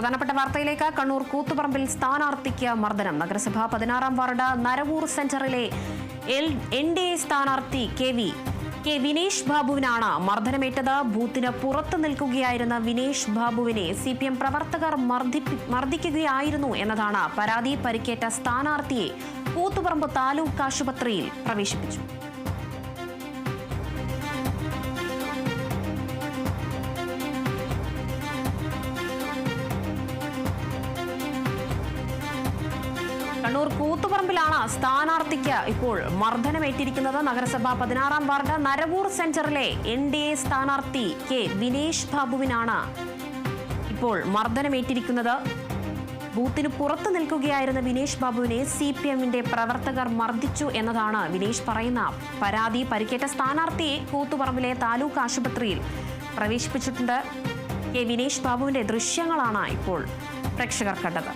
പ്രധാനപ്പെട്ട വാർത്തയിലേക്ക് കണ്ണൂർ കൂത്തുപറമ്പിൽ സ്ഥാനാർത്ഥിക്ക് മർദ്ദനം. നഗരസഭ പതിനാറാം വാർഡ് നരവൂർ സെന്ററിലെ എൻ ഡി എ സ്ഥാനാർത്ഥി കെ വി കെ വിനേഷ് ബാബുവിനാണ് മർദ്ദനമേറ്റത്. ബൂത്തിന് പുറത്തു നിൽക്കുകയായിരുന്ന വിനേഷ് ബാബുവിനെ സി പി എം പ്രവർത്തകർ മർദ്ദിക്കുകയായിരുന്നു എന്നതാണ് പരാതി. പരിക്കേറ്റ സ്ഥാനാർത്ഥിയെ കൂത്തുപറമ്പ് താലൂക്ക് ആശുപത്രിയിൽ പ്രവേശിപ്പിച്ചു. കണ്ണൂർ കൂത്തുപറമ്പിലാണ് സ്ഥാനാർത്ഥിക്ക് ഇപ്പോൾ മർദ്ദനമേറ്റിരിക്കുന്നത്. നഗരസഭ പതിനാറാം വാർഡ് നരവൂർ സെന്ററിലെ എൻ ഡി എ സ്ഥാനാർത്ഥി കെ വിനേഷ് ബാബുവിനാണ് ഇപ്പോൾ മർദ്ദനമേറ്റിരിക്കുന്നത്. ബൂത്തിന് പുറത്തു നിൽക്കുകയായിരുന്ന വിനേഷ് ബാബുവിനെ സി പി എമ്മിന്റെ പ്രവർത്തകർ മർദ്ദിച്ചു എന്നതാണ് വിനേഷ് പറയുന്ന പരാതി. പരിക്കേറ്റ സ്ഥാനാർത്ഥിയെ കൂത്തുപറമ്പിലെ താലൂക്ക് ആശുപത്രിയിൽ പ്രവേശിപ്പിച്ചിട്ടുണ്ട്. കെ വിനേഷ് ബാബുവിന്റെ ദൃശ്യങ്ങളാണ് ഇപ്പോൾ പ്രേക്ഷകർ കണ്ടത്.